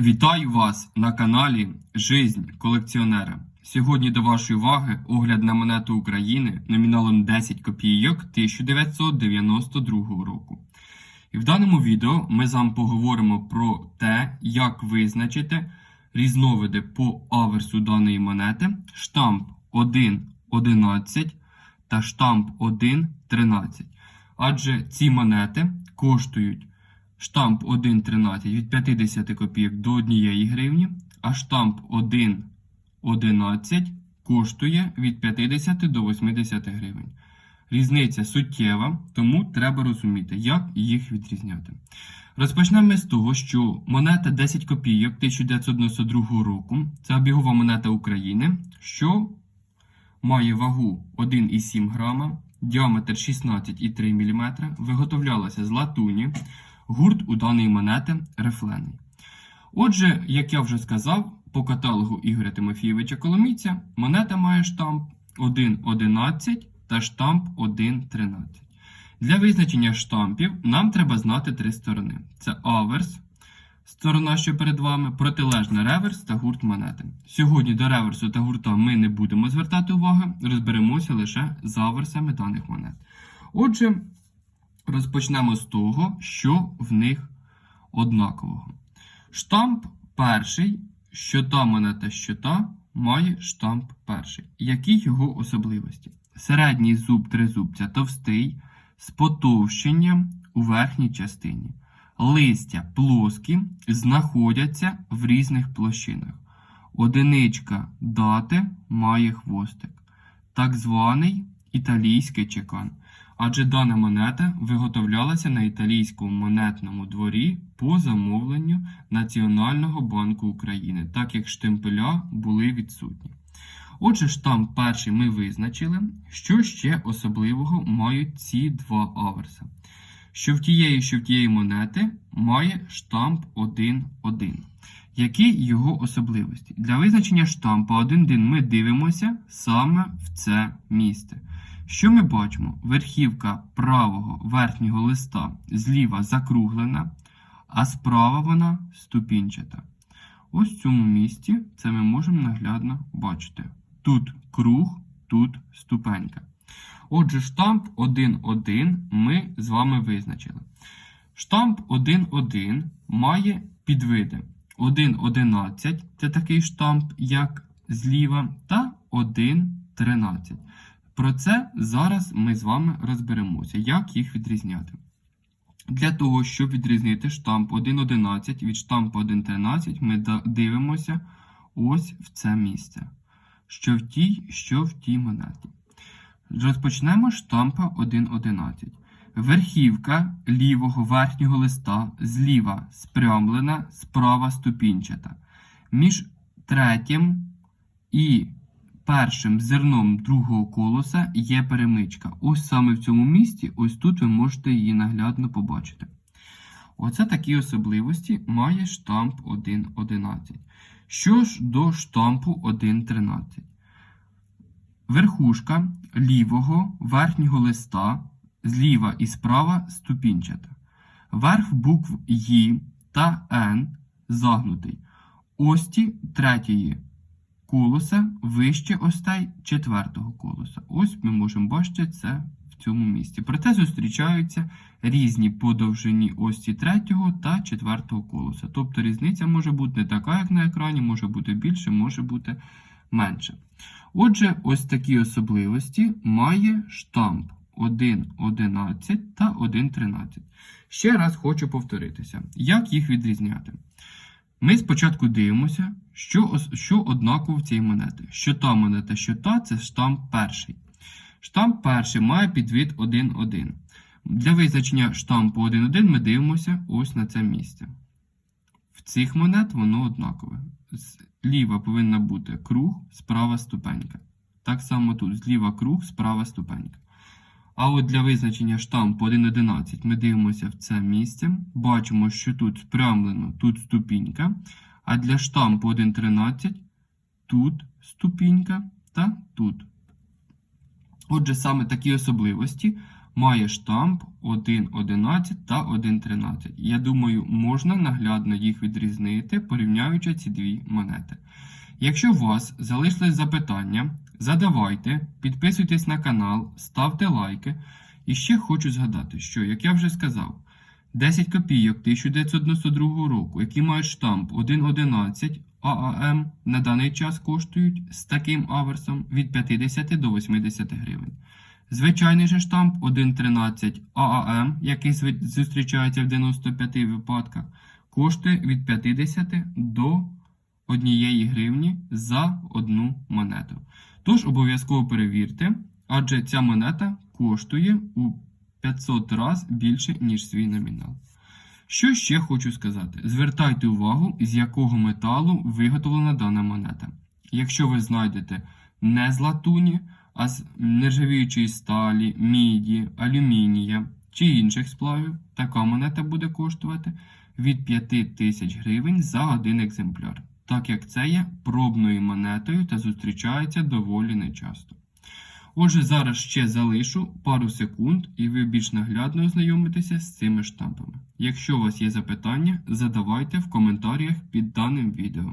Вітаю вас на каналі Жизнь колекціонера. Сьогодні до вашої уваги огляд на монету України номіналом 10 копійок 1992 року. І в даному відео ми з вами поговоримо про те, як визначити різновиди по аверсу даної монети, штамп 1.11 та штамп 1.13. Адже ці монети коштують штамп 1.13 від 50 копійок до 1 гривні, а штамп 1.11 коштує від 50 до 80 гривень. Різниця суттєва, тому треба розуміти, як їх відрізняти. Розпочнемо з того, що монета 10 копійок 1992 року це обігова монета України, що має вагу 1,7 грама, діаметр 16,3 мм, виготовлялася з латуні. Гурт у даної монети рифлений. Отже, як я вже сказав, по каталогу Ігоря Тимофійовича Коломійця монета має штамп 1.11 та штамп 1.13. Для визначення штампів нам треба знати три сторони: це аверс, сторона, що перед вами, протилежна реверс та гурт монети. Сьогодні до реверсу та гурта ми не будемо звертати уваги, розберемося лише з аверсами даних монет. Отже, Розпочнемо з того, що в них однакового. Штамп перший, що та монета, що та, має штамп перший. Які його особливості? Середній зуб тризубця товстий, з потовщенням у верхній частині. Листя плоскі, знаходяться в різних площинах. Одиничка дати має хвостик. Так званий італійський чекан адже дана монета виготовлялася на італійському монетному дворі по замовленню Національного банку України, так як штемпеля були відсутні. Отже, штамп перший ми визначили, що ще особливого мають ці два аверса. Що в тієї, що в тієї монети має штамп 1.1. Які його особливості? Для визначення штампа 1.1 ми дивимося саме в це місце. Що ми бачимо? Верхівка правого верхнього листа зліва закруглена, а справа вона ступінчата. Ось в цьому місці це ми можемо наглядно бачити. Тут круг, тут ступенька. Отже, штамп 1.1 ми з вами визначили. Штамп 1.1 має підвиди 1.11 це такий штамп, як зліва, та 1.13. Про це зараз ми з вами розберемося, як їх відрізняти. Для того, щоб відрізнити штамп 1.11 від штампу 1.13, ми дивимося ось в це місце. Що в тій, що в тій монеті. Розпочнемо штампа 1.11. Верхівка лівого верхнього листа зліва спрямлена, справа ступінчата. Між третім і першим зерном другого колоса є перемичка. Ось саме в цьому місці, ось тут ви можете її наглядно побачити. Оце такі особливості має штамп 1.11. Що ж до штампу 1.13? Верхушка лівого верхнього листа зліва і справа ступінчата. Верх букв І та Н загнутий. Ості третьої колоса вище остей четвертого колоса. Ось ми можемо бачити це в цьому місці. Проте зустрічаються різні по довжині ості третього та четвертого колоса. Тобто різниця може бути не така, як на екрані, може бути більше, може бути менше. Отже, ось такі особливості має штамп 1.11 та 1.13. Ще раз хочу повторитися, як їх відрізняти. Ми спочатку дивимося, що що однаково в цій монети. Що та монета, що та це штамп перший. Штамп перший має підвід 1.1. Для визначення штампу 1.1 ми дивимося ось на це місце. В цих монет воно однакове. Зліва повинна бути круг, справа ступенька. Так само тут зліва круг, справа ступенька. А от для визначення штампу 1.11 ми дивимося в це місце. Бачимо, що тут спрямлено, тут ступінька. А для штампу 1.13 тут ступінька та тут. Отже, саме такі особливості має штамп 1.11 та 1.13. Я думаю, можна наглядно їх відрізнити, порівняючи ці дві монети. Якщо у вас залишились запитання, задавайте, підписуйтесь на канал, ставте лайки. І ще хочу згадати, що, як я вже сказав, 10 копійок 1992 року, які мають штамп 1.11 ААМ, на даний час коштують з таким аверсом від 50 до 80 гривень. Звичайний же штамп 1.13 ААМ, який зустрічається в 95 випадках, коштує від 50 до 1 гривні за одну монету. Тож обов'язково перевірте, адже ця монета коштує у 500 разів більше, ніж свій номінал. Що ще хочу сказати? Звертайте увагу, з якого металу виготовлена дана монета. Якщо ви знайдете не з латуні, а з нержавіючої сталі, міді, алюмінія чи інших сплавів, така монета буде коштувати від 5 тисяч гривень за один екземпляр, так як це є пробною монетою та зустрічається доволі нечасто. Отже, зараз ще залишу пару секунд, і ви більш наглядно ознайомитеся з цими штампами. Якщо у вас є запитання, задавайте в коментарях під даним відео.